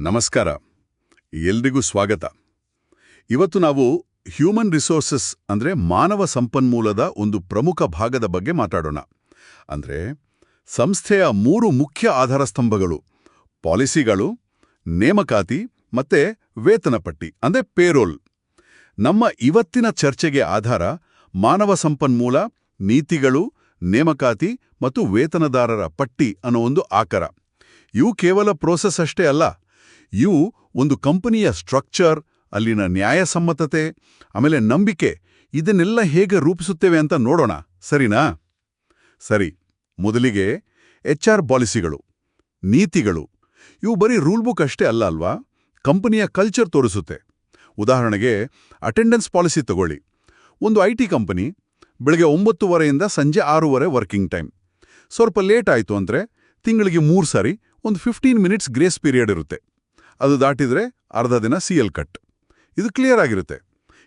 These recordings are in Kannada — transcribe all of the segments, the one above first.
ನಮಸ್ಕಾರ. ಎಲ್ರಿಗೂ ಸ್ವಾಗತ. ಇವತ್ತು ನಾವು ಹ್ಯೂಮನ್ ರಿಸೋರ್ಸಸ್ ಅಂದ್ರೆ ಮಾನವ ಸಂಪನ್ಮೂಲದ ಒಂದು ಪ್ರಮುಖ ಭಾಗದ ಬಗ್ಗೆ ಮಾತಾಡೋಣ. ಅಂದ್ರೆ ಸಂಸ್ಥೆಯ ಮೂರು ಮುಖ್ಯ ಆಧಾರ ಸ್ತಂಭಗಳು. ಪಾಲಿಸಿಗಳು, ನೇಮಕಾತಿ ಮತ್ತೆ ವೇತನ ಪಟ್ಟಿ, ಅಂದ್ರೆ ಪೇರೋಲ್ ನಮ್ಮ ಇವತ್ತಿನ ಚರ್ಚೆಗೆ ಆಧಾರ ಮಾನವ ಸಂಪನ್ಮೂಲ, ನೀತಿಗಳು, ನೇಮಕಾತಿ ಮತ್ತು ವೇತನದಾರರ ಪಟ್ಟಿ ಅನ್ನೋ ಒಂದು ಆಕರ. ಇವು ಕೇವಲ ಪ್ರೋಸೆಸ್ ಅಷ್ಟೇ ಅಲ್ಲ ಇವು ಒಂದು ಕಂಪನಿಯ ಸ್ಟ್ರಕ್ಚರ್, ಅಲ್ಲಿನ ನ್ಯಾಯಸಮ್ಮತತೆ, ಆಮೇಲೆ ನಂಬಿಕೆ, ಇದನ್ನೆಲ್ಲ ಹೇಗೆ ರೂಪಿಸುತ್ತೇವೆ ಅಂತ ನೋಡೋಣ. ಸರಿನಾ? ಸರಿ, ಮೊದಲಿಗೆ ಎಚ್ ಆರ್ ಪಾಲಿಸಿಗಳು, ನೀತಿಗಳು. ಇವು ಬರೀ ರೂಲ್ ಬುಕ್ ಅಷ್ಟೇ ಅಲ್ಲ ಅಲ್ವಾ? ಕಂಪನಿಯ ಕಲ್ಚರ್ ತೋರಿಸುತ್ತೆ. ಉದಾಹರಣೆಗೆ, ಅಟೆಂಡೆನ್ಸ್ ಪಾಲಿಸಿ ತಗೊಳ್ಳಿ. ಒಂದು ಐ ಟಿ ಕಂಪನಿ, ಬೆಳಗ್ಗೆ ಒಂಬತ್ತುವರೆಯಿಂದ ಸಂಜೆ ಆರೂವರೆ ವರ್ಕಿಂಗ್ ಟೈಮ್. ಸ್ವಲ್ಪ ಲೇಟ್ ಆಯಿತು ಅಂದರೆ, ತಿಂಗಳಿಗೆ ಮೂರು ಸಾರಿ, ಒಂದು ಫಿಫ್ಟೀನ್ ಮಿನಿಟ್ಸ್ ಗ್ರೇಸ್ ಪೀರಿಯಡ್ ಇರುತ್ತೆ. ಅದು ದಾಟಿದ್ರೆ ಅರ್ಧ ದಿನ ಸಿ ಎಲ್ ಕಟ್ ಇದು ಕ್ಲಿಯರ್ ಆಗಿರುತ್ತೆ.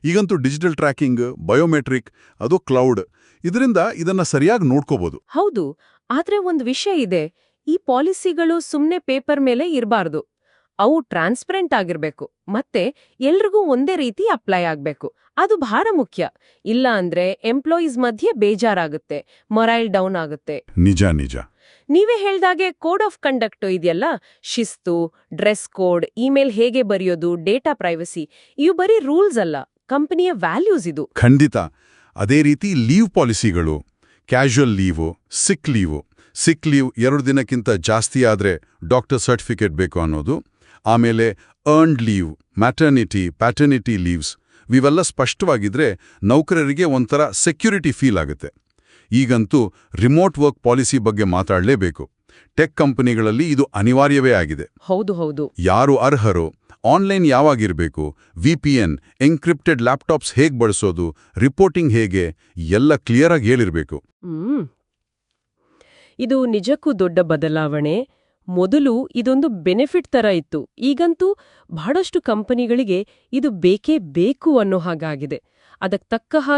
ಈಗಂತೂ ಡಿಜಿಟಲ್ ಟ್ರ್ಯಾಕಿಂಗ್ ಬಯೋಮೆಟ್ರಿಕ್ ಅದು ಕ್ಲೌಡ್ ಇದರಿಂದ ಇದನ್ನ ಸರಿಯಾಗಿ ನೋಡ್ಕೋಬಹುದು ಹೌದು, ಆದ್ರೆ ಒಂದು ವಿಷಯ ಇದೆ. ಈ ಪಾಲಿಸಿಗಳು ಸುಮ್ಮನೆ ಪೇಪರ್ ಮೇಲೆ ಇರಬಾರ್ದು. ಅವು ಟ್ರಾನ್ಸ್ಪರೆಂಟ್ ಆಗಿರ್ಬೇಕು. ಮತ್ತೆ ಎಲ್ರಿಗೂ ಒಂದೇ ರೀತಿ ಅಪ್ಲೈ ಆಗ್ಬೇಕು. ಅದು ಬಹಳ ಮುಖ್ಯ. ಇಲ್ಲ ಅಂದ್ರೆ ಎಂಪ್ಲಾಯೀಸ್ ಮಧ್ಯೆ ಬೇಜಾರಾಗುತ್ತೆ ಮೊರೈಲ್ ಡೌನ್ ಆಗುತ್ತೆ. ನಿಜ ನಿಜ. ನೀವೇ ಹೇಳ್ದಾಗೆ ಕೋಡ್ ಆಫ್ ಕಂಡಕ್ಟ್ ಇದೆಯಲ್ಲ? ಶಿಸ್ತು ಡ್ರೆಸ್ ಕೋಡ್ ಇಮೇಲ್ ಹೇಗೆ ಬರೆಯೋದು ಡೇಟಾ ಪ್ರೈವಸಿ ಇವು ಬರೀ ರೂಲ್ಸ್ ಅಲ್ಲ ಕಂಪನಿಯ ವ್ಯಾಲ್ಯೂಸ್ ಇದು. ಖಂಡಿತ. ಅದೇ ರೀತಿ ಲೀವ್ ಪಾಲಿಸಿಗಳು casual leave sick leave sick leave ಎರಡು ದಿನಕ್ಕಿಂತ ಜಾಸ್ತಿ ಆದ್ರೆ ಡಾಕ್ಟರ್ ಸರ್ಟಿಫಿಕೇಟ್ ಬೇಕು ಅನ್ನೋದು ಆಮೇಲೆ earned leave maternity paternity leaves ಇವೆಲ್ಲ ಸ್ಪಷ್ಟವಾಗಿದ್ರೆ ನೌಕರರಿಗೆ ಒಂಥರ ಸೆಕ್ಯೂರಿಟಿ ಫೀಲ್ ಆಗುತ್ತೆ. ಈಗಂತೂ ರಿಮೋಟ್ ವರ್ಕ್ ಪಾಲಿಸಿ ಬಗ್ಗೆ ಮಾತಾಡಲೇಬೇಕು. ಟೆಕ್ ಕಂಪನಿಗಳಲ್ಲಿ ಇದು ಅನಿವಾರ್ಯವೇ ಆಗಿದೆ. ಹೌದು ಹೌದು. ಯಾರು ಅರ್ಹರು ಆನ್ಲೈನ್ ಯಾವಾಗಿರಬೇಕು ಎನ್ ಎನ್ಕ್ರಿಪ್ಟೆಡ್ ಲ್ಯಾಪ್ಟಾಪ್ಸ್ ಹೇಗೆ ಬಳಸೋದು ರಿಪೋರ್ಟಿಂಗ್ ಹೇಗೆ ಎಲ್ಲ ಕ್ಲಿಯರ್ ಆಗಿ ಹೇಳಿರಬೇಕು. ಇದು ನಿಜಕ್ಕೂ ದೊಡ್ಡ ಬದಲಾವಣೆ. ಮೊದಲು ಇದೊಂದು ಬೆನಿಫಿಟ್ ತರ ಇತ್ತು. ಈಗಂತೂ ಬಹಳಷ್ಟು ಕಂಪನಿಗಳಿಗೆ ಇದು ಬೇಕೇ ಬೇಕು ಅನ್ನೋ ಹಾಗಾಗಿದೆ. ಅದಕ್ಕೆ ತಕ್ಕ ಹಾಗೆ